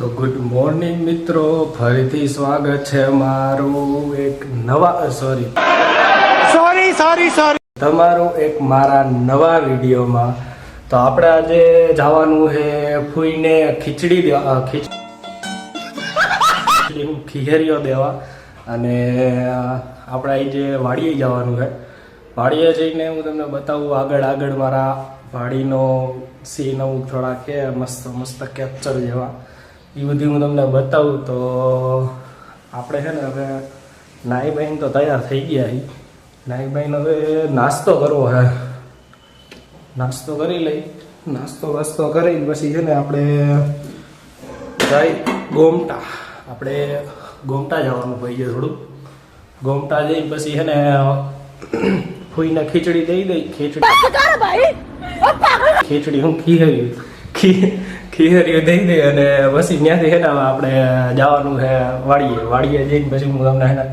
તો good morning મિત્રો. ફરીથી સ્વાગત છે મારું એક નવા સોરી સોરી સોરી સોરી તમારું એક મારા નવા વિડીયોમાં. તો આપણે આજે જવાનું છે ફૂઈને ખીચડી ખીચડી ખીહેરીઓ દેવા. અને આપણે અહીં જે વાડીએ જવાનું છે વાડીએ જઈને હું તમને બતાવું આગળ આગળ મારા વાડીનો સીન હું થોડા કે મસ્ત મસ્ત કેપ્ચર જેવા. એ બધી હું તમને બતાવું તો આપણે છે ને હવે નાઈ બાઈને તો તૈયાર થઈ ગયા નાઈ બાઈને હવે નાસ્તો કરવો હે. નાસ્તો કરી લઈ. નાસ્તો વાસ્તો કરી પછી છે ને આપણે જાય ગોમટા. આપણે ગોમટા જવાનું હોય છે થોડું ગોમટા જઈ પછી છે ને ફૂઈને ખીચડી દઈ દઈ. ખીચડી ખીચડી હું ખીહરી ખી ખીહરી દઈ દે અને પછી ત્યાંથી હેના આપણે જવાનું છે વાડીએ. વાડીએ જઈને પછી હું તમને છે ને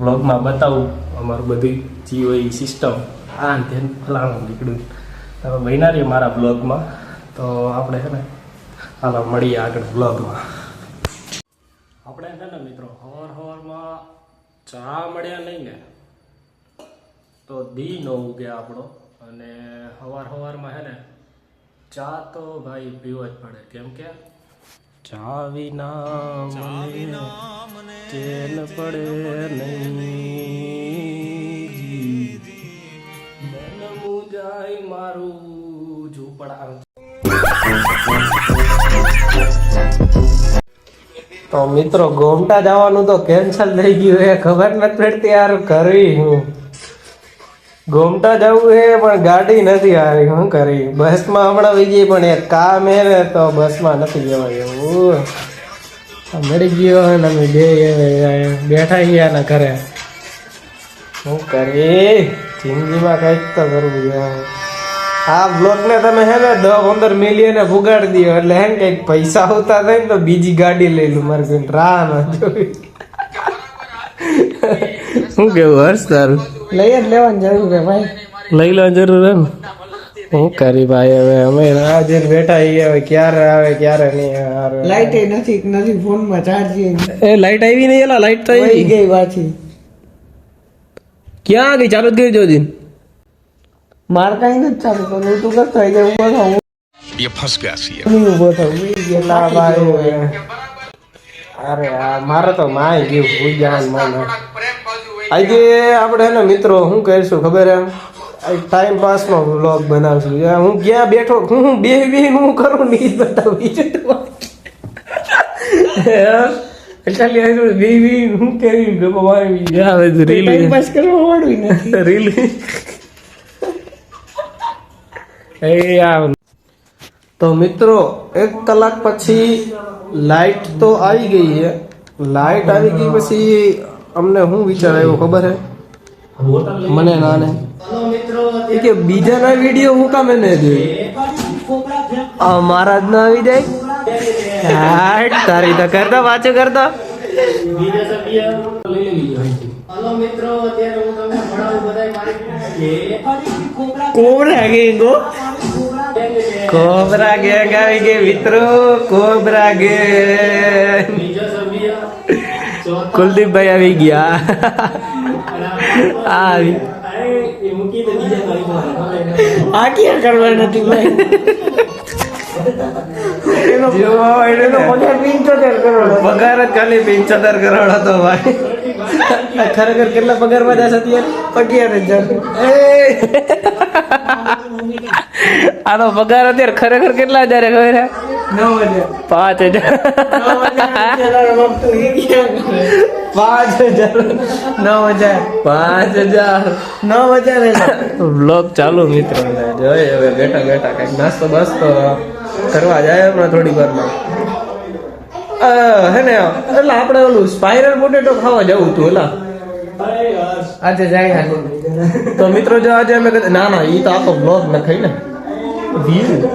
વ્લોગમાં બતાવું અમારું બધી જી હોય સિસ્ટમ આ ને ફલાણું નીકળ્યું. તમે બન્યા રહીએ મારા બ્લોગમાં તો આપણે છે ને, હાલો મળીએ આગળ બ્લોગમાં આપણે છે ને મિત્રો, હવાર હવારમાં ચા મળ્યા નહીં ને, તો દી ન ઉગે આપણો. અને હવાર હવારમાં છે ને ચા તો ભાઈ પીવો જ પડે કેમ કે? ચા વિના મને ચેન પડે નહીં. મન મુજાય મારું ઝૂપડા. તો મિત્રો ગોમટા જવાનું તો કેન્સલ થઈ ગયું એ ખબર નથી પડતી યાર કરવી હું. ગોમટા જવું છે, પણ ગાડી નથી આવી શું કરી? બસમાં હમણાં વહી ગઈ, પણ એક કામ હે ને, તો બસમાં નથી જવાય એવું. મળી ગયો ને, અમે બે બેઠા ગયા ને ઘરે. શું કરી? જિંદગીમાં કંઈક તો કરવું યાર આ બ્લોક ને તમે હે ને, દસ પંદર મિલિયન ફુગાડી દો, એટલે હે ને, કંઈક પૈસા આવતા થાય ને, તો બીજી ગાડી લઈ લઉં મારે રાહ ન જોઈ શું કેવું, હર્ષ તારું? લઈ જ લેવાની જરૂર છે ભાઈ લઈ લો જરૂર એમ હું કરી ભાઈ હવે અમે રાહ જોઈને બેઠા છીએ હવે ક્યારે આવે ક્યારે નહીં આવે લાઈટ નથી નથી ફોનમાં ચાર્જિંગ એ લાઈટ આવી નહીં એલા લાઈટ તો વહી આવી ગઈ પાછી ક્યાં ગઈ ચાલુ જ ગઈ જોજી માર કઈ નથી ચાલુ કરું હું તું કરતો હોય ઉભો થાવ ये फंस गया सी હું ઉભો થાવ વહી ગયો ના ભાઈ અરે આ મારે તો માય ગયું ભૂજાન મને આજે આપણે ને મિત્રો શું કરીશું ખબર એમ? ટાઈમ પાસ નો વ્લોગ બનાવશું. હું ક્યાં બેઠો? હું બે બે હું કરું ને બતાવું. એ આવ તો મિત્રો એક કલાક પછી લાઈટ તો આવી ગઈ છે. લાઈટ આવી ગઈ પછી અમને શું વિચાર આવ્યો ખબર હે? મને નાને એ કે બીજાના વીડિયો હું કામ એને જોઈ આ મહારાજ ના આવી જાય? હાટ તારી તો કરતા, પાછું કરતા. કોબરા ગેંગો? કોબરા ગેંગ આવી ગઈ, મિત્રો, કોબરા ગેંગ. કુલદીપભાઈ આવી ગયા. આ આવી. આ ક્યાં કરવા નથી ભાઈ. તો પગાર પંચોતેર કરોડ પગાર જ ખાલી પંચોતેર કરોડ હતો ભાઈ. ખરેખર કેટલા પગારમાં જશે અત્યારે? અગિયાર હજાર. આનો પગાર અત્યારે ખરેખર કેટલા હજાર ખબર પાંચ હજાર પાંચ હજાર નવ હજાર પાંચ હજાર નવ હજાર બ્લોગ ચાલુ મિત્રો. જોઈએ હવે બેઠા બેઠા કંઈક નાસ્તો બાસ્તો કરવા જાય હમણાં થોડી વારમાં. હે ને એટલે આપણે ઓલું સ્પાઇરલ પોટેટો ખાવા જવું તું એલા. આજે જાય તો મિત્રો જો આજે અમે ના ના એ તો આખો બ્લોગ નખાઈ ને વ્યૂ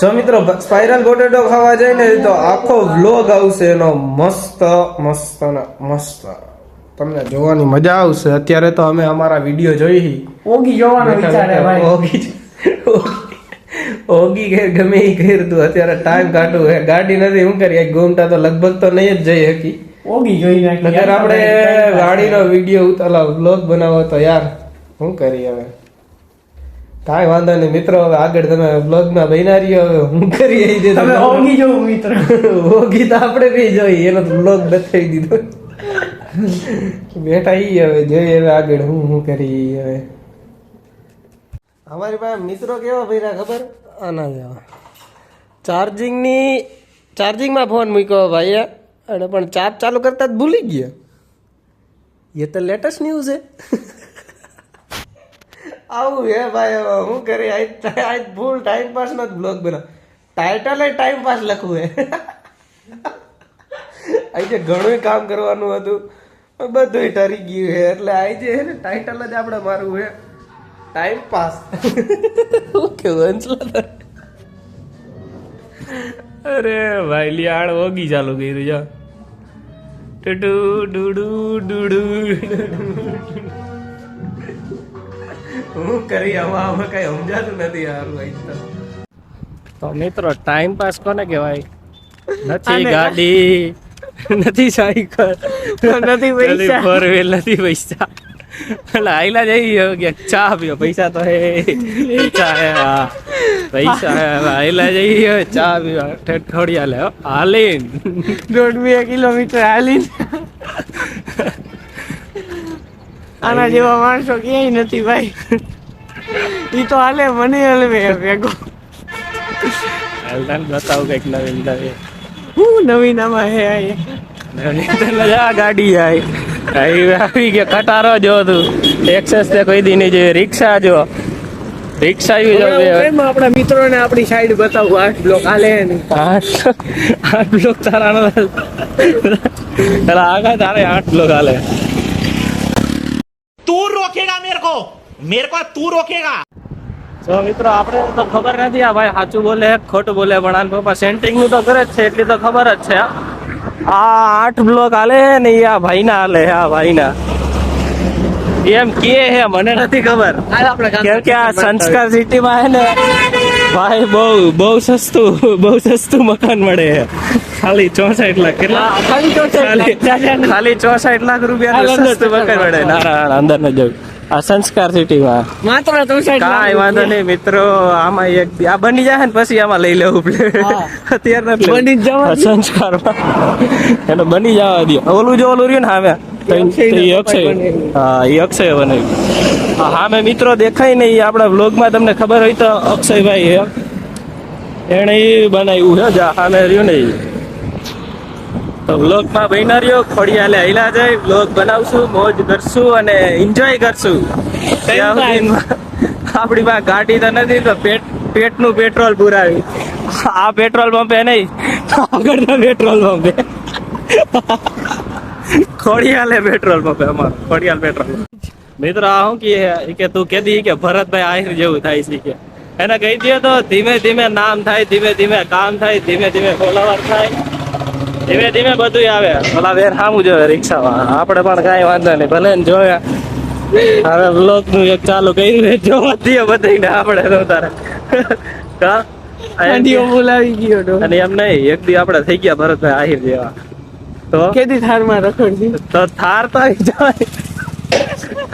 જો મિત્રો સ્પાઇરલ પોટેટો ખાવા જાય ને તો આખો વ્લોગ આવશે એનો મસ્ત મસ્ત મસ્ત. તમને જોવાની મજા આવશે. અત્યારે તો અમે અમારા વીડિયો જોઈ ઓગી જોવાનો વિચાર હે ભાઈ. Oggy Oggy. કે ગમે એ કર તું. અત્યારે ટાઈમ કાઢવું હે. ગાડી નથી હું કરી ગોમટા તો લગભગ તો નહીં જ જઈ શકી ઓગી જોઈ નાખી. આપણે ગાડીનો વીડિયો ઉતાલા વ્લોગ બનાવો તો યાર શું કરી હવે. કાંઈ વાંધો નહીં મિત્રો હવે આગળ તમે બ્લોગમાં બન્યા રહ્યો હવે હું કરી આવી દે તમે ઓગી જોવું મિત્ર. ઓગી તો આપણે બી જોઈ એનો તો બ્લોગ બતાવી દીધો. બેઠા ઈ હવે જોઈએ હવે આગળ હું હું કરી હવે. અમારી પાસે મિત્રો કેવા ભર્યા ખબર? આના જેવા ચાર્જિંગની ચાર્જિંગમાં ફોન મૂક્યો ભાઈએ અને પણ ચાર્જ ચાલુ કરતા જ ભૂલી ગયા. એ તો લેટેસ્ટ ન્યૂઝ છે. આવું હે ભાઈ હવે હું કરી આજ આજ ફૂલ ટાઈમ પાસ નો જ બ્લોગ બનાવ. ટાઇટલ ટાઈમ પાસ લખવું હે. આજે ઘણું કામ કરવાનું હતું બધું ટરી ગયું હે. એટલે આજે હે ને ટાઇટલ જ આપણે મારું હે. ટાઈમ પાસ ઓકે વંચલા અરે ભાઈ લિયાળ ઓગી ચાલુ કર્યું જો. ટુડુ ડુડુ ડુડુ હું કરી આમાં આમાં કઈ સમજાતું નથી યાર ભાઈ તો. તો મિત્રો ટાઈમ પાસ કોને કહેવાય? નથી ગાડી નથી સાયકલ નથી પૈસા. ફોર વ્હીલ નથી પૈસા. એટલે આઈલા જઈ કે ચા પીઓ પૈસા તો હે પૈસા હે પૈસા હે આઈલા જઈ ચા પીઓ ઠેઠ ખોડી લે હો. હાલીન. દોઢ બે કિલોમીટર હાલી આના જેવા માણસો ક્યાંય નથી ભાઈ. એ તો હાલે મને હલવે ભેગો. હાલતા બતાવું કંઈક નવીન નવીન. હું નવીનામાં હે આ જા ગાડી જાય આવી ગયા કટારો જો તું. એક્સેસ તે કોઈ દી નહીં જોયું રિક્ષા જો. રિક્ષા આવી જાવ એમ આપણા મિત્રોને આપણી સાઈડ બતાવું આઠ બ્લોક આલે આઠ આઠ બ્લોક તારા પેલા આગળ તારે આઠ બ્લોક હાલે. तू रोकेगा मेरे को मेरे को तू रोकेगा તો મિત્રો આપણે તો ખબર નથી આ ભાઈ સાચું બોલે કે ખોટું બોલે પણ આના પપ્પા સેન્ટિંગ નું તો કરે જ છે એટલી તો ખબર જ છે આ આઠ બ્લોક હાલે ને ઈ આ ભાઈના હાલે આ ભાઈના એમ કે હે મને નથી ખબર હાલ આપણે કામ કેમ કે આ સંસ્કાર સિટીમાં હે ને ભાઈ બહુ બહુ સસ્તું બહુ સસ્તું મકાન મળે. ખાલી ચોસઠ લાખ. કેટલા? ખાલી ચોસઠ ખાલી ચોસઠ લાખ રૂપિયા સસ્તું મકાન મળે. ના અંદર ન જવું. આ સંસ્કાર સિટીમાં. માત્ર કાંઈ વાંધો નહીં મિત્રો આમાં એક આ બની જાય ને પછી આમાં લઈ લેવું પડે. હા. અત્યારે બની જવા દે. સંસ્કારમાં. એને બની જવા દો. ઓલું જો ઓલું રહ્યું ને અક્ષયને એ અક્ષય. હા એ અક્ષય બનાવ્યું હા સામે મિત્રો દેખાય ને એ આપણા વ્લોગમાં તમને ખબર હોય તો અક્ષયભાઈ એણે એ બનાવ્યું છે જા સામે રહ્યું ને. તો વ્લોગમાં બન્યા રહ્યો ખોડિયાલે હૈલા જાય વ્લોગ બનાવશું મોજ કરશું અને એન્જોય કરશું. આપણી પાસે ગાડી તો નથી તો પેટ પેટનું પેટ્રોલ પુરાવી. આ પેટ્રોલ પંપે નહીં આગળના પેટ્રોલ પંપે. ખોડિયાલે પેટ્રોલ પંપે અમારો ખોડિયાલ પેટ્રોલ મિત્ર આ શું કે ઈ કે તું કેદી કે ભરતભાઈ આહિર જેવું થાય છે કે. એને કહી દે તો ધીમે ધીમે નામ થાય ધીમે ધીમે કામ થાય ધીમે ધીમે ફોલોવર થાય. ધીમે ધીમે બધું આવે. ભલા વેર સામું જોવે રિક્ષામાં આપણે પણ કાંઈ વાંધો નહીં ભલે ને જોયા હવે બ્લોકનું એક ચાલુ કર્યું જોવા દઈએ બધાને આપણે તો તારે. કા બોલાવી ગયો અને એમ નહીં એક દી આપણે થઈ ગયા ભરતભાઈ આહિર જેવા. તો? કેદી થારમાં રખડતી? તો થાર તો આવી જવાની.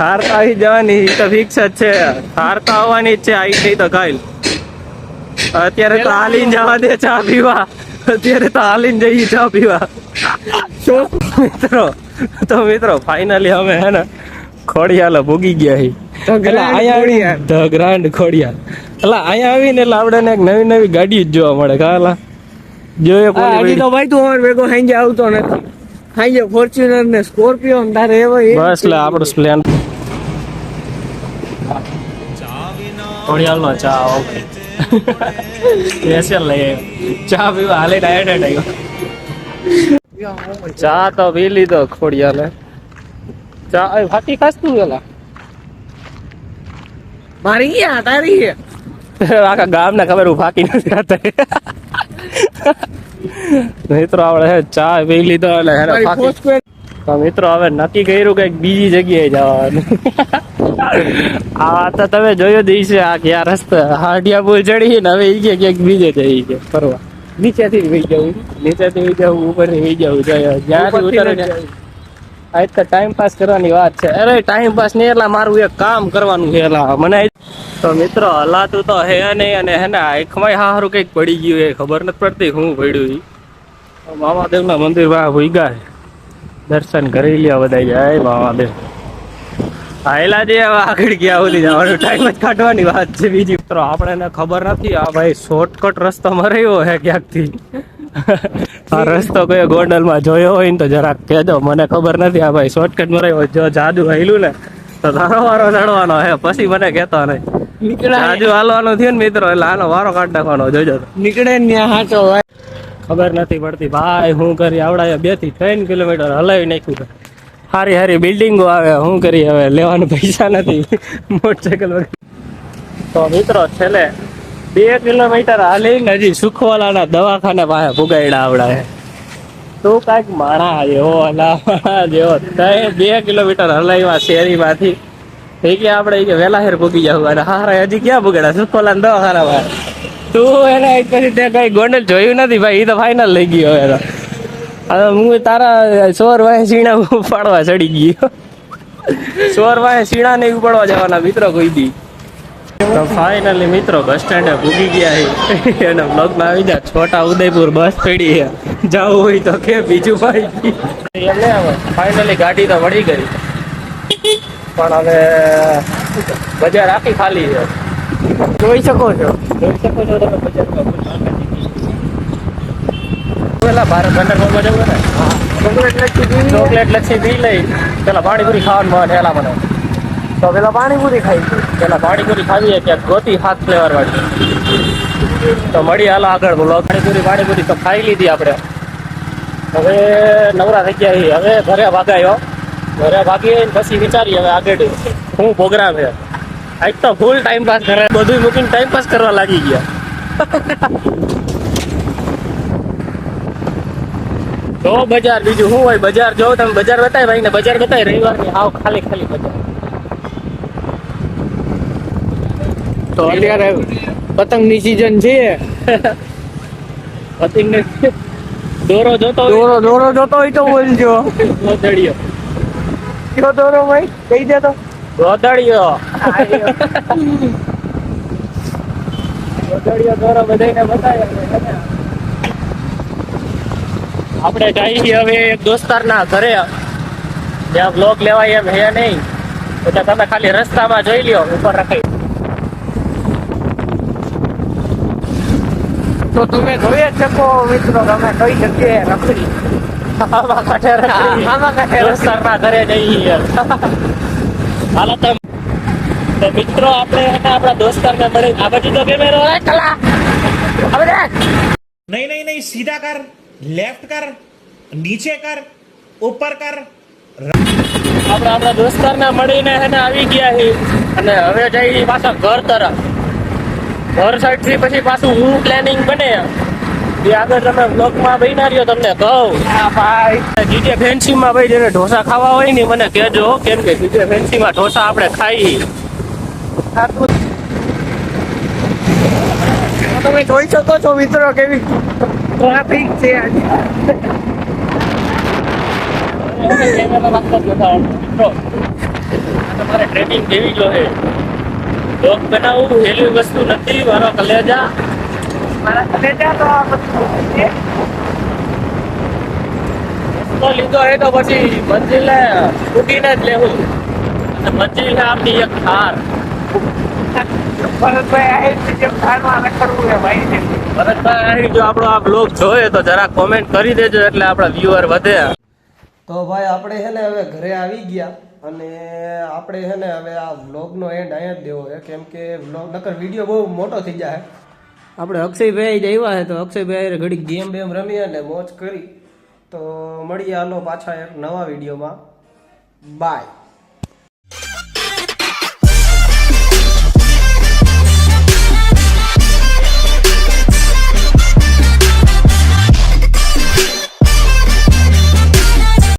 થાર તો આવી જવાની એ તો ફિક્સ જ છે. થાર તો આવવાની જ છે આવી નહીં તો કાલ અત્યારે તો હાલીને જવા દે ચા પીવા. અત્યારે તો હાલીને જઈએ ચા પીવા. મિત્રો તો મિત્રો ફાઇનલી અમે હે ને ખોડિયાલ ભોગી ગયા હી. એટલે અહીંયા આવી ધ ગ્રાન્ડ ખોડિયાલ. એટલે અહીંયા આવીને એટલે આપણે એક નવી નવી ગાડી જ જોવા મળે કાલા જોઈએ કોઈ હજી તો ભાઈ તું અમાર ભેગો હાંજે આવતો નથી. હાંજે ફોર્ચ્યુનર ને સ્કોર્પિયો તારે એવો બસ લે આપણો પ્લાન ખોડિયાલનો ચા ઓકે સ્પેશિયલ લઈ ચા પીવા હાલે ડાયરેક્ટ આવ્યો ચા તો પી લીધો ખોડિયાલે. ચા એ ફાટી ખાસ તું પેલા? મારી ગયા તારી આખા ગામને ખબર હું ફાકી નથી ખાતા. મિત્રો આવડે હે ચા પી લીધો એટલે મિત્રો હવે નક્કી કર્યું કે બીજી જગ્યાએ જવાનું. આ તો તમે જોયું જ આ ક્યાં રસ્તા હાડિયા પુલ ચડી ને હવે ઈ ક્યાંક બીજે જઈ છે ફરવા. નીચેથી વહી જવું. નીચેથી વહી જવું ઉપરથી વહી જવું જ્યાંથી ઉતરે આજ તો ટાઈમ પાસ કરવાની વાત છે. અરે ટાઈમ પાસ નહીં, એટલે મારું એક કામ કરવાનું છે. એલા મને તો મિત્રો, હલાતું તો હે નહીં, અને હે ને આંખમાં હારું કંઈક પડી ગયું એ ખબર નથી પડતી હું પડ્યું મામાદેવના મંદિર વાહ ભૂગા દર્શન કરી લ્યા બધા જય મામાદેવ આયલા જે આગળ ગયા ઓલી જવાનું ટાઈમ જ કાઢવાની વાત છે બીજી. મિત્રો આપણે ખબર નથી, આ ભાઈ શોર્ટકટ રસ્તો મરાયો હે ક્યાંકથી. આ રસ્તો કયો ગોંડલમાં જોયો હોય ને તો જરાક કહેજો. મને ખબર નથી આ ભાઈ શોર્ટકટ મરાયો જો જાદુ હેલું ને તો તારો વારો ચડવાનો હે. પછી મને કહેતો નહીં. જાદુ હાલવાનું થયું ને મિત્રો એટલે આનો વારો કાઢ નાખવાનો જોજો. નીકળે ને ત્યાં હાચો ભાઈ ખબર નથી પડતી. ભાઈ હું કરી આવડાય? બેથી ત્રણ કિલોમીટર હલાવી નાખ્યું હારી હારી બિલ્ડિંગો આવે હું કરી હવે? લેવાનું પૈસા નથી. મોટરસાયકલ વગર. તો મિત્રો છેલ્લે બે કિલોમીટર હાલી હજી સુખવાલાના દવાખાને પાસે ભૂગાયડા આવડાય. તું કાંઈક માણા હલાવા જેવો. તય બે કિલોમીટર હલાવ્યા શેરીમાંથી. એ કે આપણે કે વેલા હેર ભૂગી જાવ. અને હારા હજી ક્યાં પુગાડ્યા સુખવાલા દવાખાના પાસે. તું એને પછી તે કઈ ગોંડલ જોયું નથી ભાઈ. એ તો ફાઇનલ લઈ ગયો એનો. હવે હું તારા સોર વાય સીણા ઉપાડવા ચડી ગયો. સોર વાય સીણા ને ઉપાડવા જવાના મિત્રો કોઈ દી. તો ફાઇનલી મિત્રો બસ સ્ટેન્ડે ભૂગી ગયા છે અને બ્લોગમાં આવી જા છોટા ઉદયપુર બસ પડી છે જવું હોય તો કે બીજું ભાઈ. એમને ફાઇનલી ગાડી તો મળી ગઈ. પણ હવે બજાર આખી ખાલી છે. જોઈ શકો છો. જોઈ શકો છો તમે બજારમાં. પેલા ભારત ભંડારમાં જવું ને? ચોકલેટ લચ્છી પીવી ચોકલેટ લચ્છી પી લઈ. પેલા પાણીપુરી ખાવાનું મને ઠેલા મને. તો પેલા પાણીપુરી ખાઈ પેલા પાણીપુરી ખાવીએ ક્યાંક ગોતી હાથ ફ્લેવર વાળી. તો મળી હાલો આગળ બોલો. પાણીપુરી પાણીપુરી તો ખાઈ લીધી આપણે. હવે નવરા થઈ ગયા હવે ઘરે ભાગાયો. ઘરે ભાગીએ પછી વિચારીએ હવે આગળ. શું પ્રોગ્રામ છે. આજ તો ફૂલ ટાઈમ પાસ કરે. બધું મૂકીને ટાઈમ પાસ કરવા લાગી ગયા. જો બજાર, બીજું શું હોય? બજાર જો તમે. બજાર બતાવી ભાઈ ને બજાર બતાવી રવિવારની આવ ખાલી ખાલી બજાર. તો અત્યારે પતંગની સીઝન છે. પતિંગને દોરો જોતો દોરો દોરો જોતો હોય તો બોલજો. ગોદડિયો કયો દોરો ભાઈ? કહી દે તો. ગોદડિયો ગોદડિયો દોરો બધાને બતાવ્યો આપણે જઈએ હવે એક દોસ્તારના ઘરે. ત્યાં બ્લોક લેવાય એમ હે નહીં. એટલે તમે ખાલી રસ્તામાં જોઈ લ્યો ઉપર રખાઈ તો તમે જોઈ જ શકો મિત્રો તમે કઈ શકીએ રખડી. આમાં કાંઠે રખડી. મિત્રો આપણે આપણા દોસ્તારને મળી. આ બાજુ કેમેરો. ચલા હવે નહીં નહીં સીધા કર. લેફ્ટ કર. નીચે કર. ઉપર કર. આપણે આપણા દોસ્તારને મળીને એને આવી ગયા છે અને હવે જઈ પાછા ઘર તરફ. ઘર સાઈડથી પછી પાછું હું પ્લાનિંગ બને. એ આગળ તમે બ્લોગમાં બન્યા રહ્યો તમને કહું. ભાઈ. જીજે ફેન્સીમાં ભાઈ જેને ઢોસા ખાવા હોય ને મને કહેજો કેમ કે જીજે ફેન્સીમાં ઢોસા આપણે ખાઈ તમે જોઈ શકો છો મિત્રો કેવી ટ્રાફિક છે આજે. તમારે ટ્રેનિંગ કેવી જોઈએ બ્લોગ બનાવવું હેલી વસ્તુ નથી, મારો કલેજા. મારા કલેજા તો આ વસ્તુ છે. તો લીધો હે તો પછી મંજિલે ઉડીને જ લેવું. અને મંજિલ આપણી એક હાર જો આપણો આ બ્લોગ જોયે તો જરા કોમેન્ટ કરી દેજો એટલે આપણા વ્યુઅર વધે. તો ભાઈ આપણે છે ને હવે ઘરે આવી ગયા. અને આપણે છે ને હવે આ વ્લોગનો એન્ડ અહીંયા જ દેવો છે, કેમ કે વ્લોગ નકર વીડિયો બહુ મોટો થઈ જાય. આપણે અક્ષયભાઈ જ આવ્યા છે, તો અક્ષયભાઈ ઘડી ગેમ બેમ રમી અને મોજ કરી. તો મળીએ હાલો પાછા એક નવા વિડીયોમાં બાય